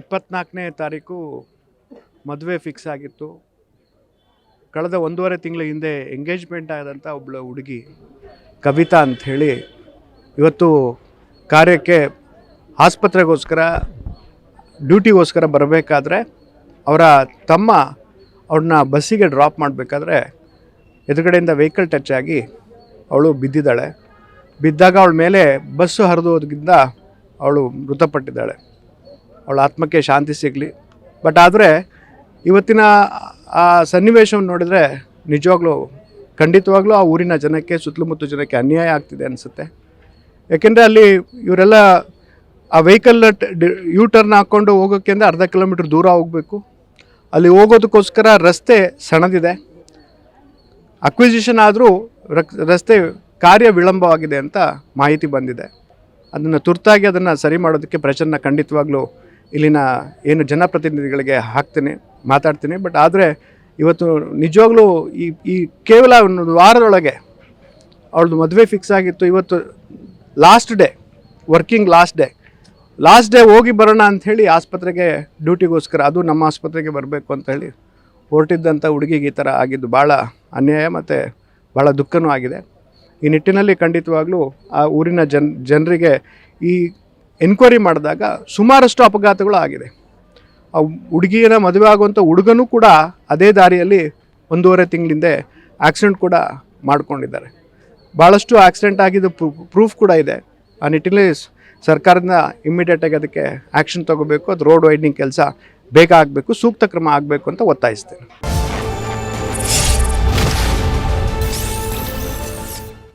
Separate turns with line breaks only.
ಇಪ್ಪತ್ನಾಲ್ಕನೇ ತಾರೀಕು ಮದುವೆ ಫಿಕ್ಸ್ ಆಗಿತ್ತು. ಕಳೆದ ಒಂದೂವರೆ ತಿಂಗಳ ಹಿಂದೆ ಎಂಗೇಜ್ಮೆಂಟ್ ಆದಂಥ ಒಬ್ಬಳು ಹುಡುಗಿ ಕವಿತಾ ಅಂಥೇಳಿ ಇವತ್ತು ಕಾರ್ಯಕ್ಕೆ ಆಸ್ಪತ್ರೆಗೋಸ್ಕರ, ಡ್ಯೂಟಿಗೋಸ್ಕರ ಬರಬೇಕಾದ್ರೆ ಅವರ ತಮ್ಮ ಅವ್ರನ್ನ ಬಸ್ಸಿಗೆ ಡ್ರಾಪ್ ಮಾಡಬೇಕಾದ್ರೆ ಎದುರುಗಡೆಯಿಂದ ವೆಹಿಕಲ್ ಟಚ್ ಆಗಿ ಅವಳು ಬಿದ್ದಿದ್ದಾಳೆ. ಬಿದ್ದಾಗ ಅವಳ ಮೇಲೆ ಬಸ್ಸು ಹರಿದೋದ್ರಿಂದ ಅವಳು ಮೃತಪಟ್ಟಿದ್ದಾಳೆ. ಅವಳ ಆತ್ಮಕ್ಕೆ ಶಾಂತಿ ಸಿಗಲಿ. ಬಟ್ ಆದರೆ ಇವತ್ತಿನ ಆ ಸನ್ನಿವೇಶವನ್ನು ನೋಡಿದರೆ ನಿಜವಾಗ್ಲೂ, ಖಂಡಿತವಾಗ್ಲೂ ಆ ಊರಿನ ಜನಕ್ಕೆ ಸುತ್ತಲುಮುತ್ತ ಜನಕ್ಕೆ ಅನ್ಯಾಯ ಆಗ್ತಿದೆ ಅನಿಸುತ್ತೆ. ಯಾಕೆಂದರೆ ಅಲ್ಲಿ ಇವರೆಲ್ಲ ಆ ವೆಹಿಕಲ್ ಯು ಟರ್ನ್ ಹಾಕ್ಕೊಂಡು ಹೋಗೋಕ್ಕೆ ಅಂದರೆ ಅರ್ಧ ಕಿಲೋಮೀಟ್ರ್ ದೂರ ಹೋಗಬೇಕು. ಅಲ್ಲಿ ಹೋಗೋದಕ್ಕೋಸ್ಕರ ರಸ್ತೆ ಸಣದಿದೆ ಅಕ್ವಿಸಿಷನ್ ಆದರೂ ರಸ್ತೆ ಕಾರ್ಯ ವಿಳಂಬವಾಗಿದೆ ಅಂತ ಮಾಹಿತಿ ಬಂದಿದೆ. ಅದನ್ನು ತುರ್ತಾಗಿ ಅದನ್ನು ಸರಿ ಮಾಡೋದಕ್ಕೆ ಪ್ರಚನ್ನ ಖಂಡಿತವಾಗ್ಲೂ ಇಲ್ಲಿನ ಏನು ಜನಪ್ರತಿನಿಧಿಗಳಿಗೆ ಹಾಕ್ತೀನಿ, ಮಾತಾಡ್ತೀನಿ. ಬಟ್ ಆದರೆ ಇವತ್ತು ನಿಜವಾಗ್ಲೂ ಈ ಈ ಕೇವಲ ಒಂದು ವಾರದೊಳಗೆ ಅವಳದು ಮದುವೆ ಫಿಕ್ಸ್ ಆಗಿತ್ತು. ಇವತ್ತು last day working last day last day ಹೋಗಿ ಬರೋಣ ಅಂಥೇಳಿ ಆಸ್ಪತ್ರೆಗೆ ಡ್ಯೂಟಿಗೋಸ್ಕರ, ಅದು ನಮ್ಮ ಆಸ್ಪತ್ರೆಗೆ ಬರಬೇಕು ಅಂತ ಹೇಳಿ ಹೊರಟಿದ್ದಂಥ ಹುಡುಗಿಗೆ ಈ ಥರ ಆಗಿದ್ದು ಭಾಳ ಅನ್ಯಾಯ ಮತ್ತು ಭಾಳ ದುಃಖನೂ ಆಗಿದೆ. ಈ ನಿಟ್ಟಿನಲ್ಲಿ ಖಂಡಿತವಾಗ್ಲೂ ಆ ಊರಿನ ಜನ್, ಜನರಿಗೆ ಈ ಎನ್ಕ್ವೈರಿ ಮಾಡಿದಾಗ ಸುಮಾರಷ್ಟು ಅಪಘಾತಗಳು ಆಗಿದೆ. ಆ ಹುಡುಗಿಯರ ಮದುವೆ ಆಗುವಂಥ ಹುಡುಗನೂ ಕೂಡ ಅದೇ ದಾರಿಯಲ್ಲಿ ಒಂದೂವರೆ ತಿಂಗಳಿಂದೆ ಆಕ್ಸಿಡೆಂಟ್ ಕೂಡ ಮಾಡಿಕೊಂಡಿದ್ದಾರೆ. ಭಾಳಷ್ಟು ಆಕ್ಸಿಡೆಂಟ್ ಆಗಿದ್ದು ಪ್ರೂಫ್ ಕೂಡ ಇದೆ. ಆ ನಿಟ್ಟಿನಲ್ಲಿ ಸರ್ಕಾರದಿಂದ ಇಮ್ಮಿಡಿಯೇಟಾಗಿ ಅದಕ್ಕೆ ಆ್ಯಕ್ಷನ್ ತಗೋಬೇಕು, ಅದು ರೋಡ್ ವೈಡ್ನಿಂಗ್ ಕೆಲಸ ಬೇಗ ಆಗಬೇಕು ಸೂಕ್ತ ಕ್ರಮ ಆಗಬೇಕು ಅಂತ ಒತ್ತಾಯಿಸ್ತೇನೆ.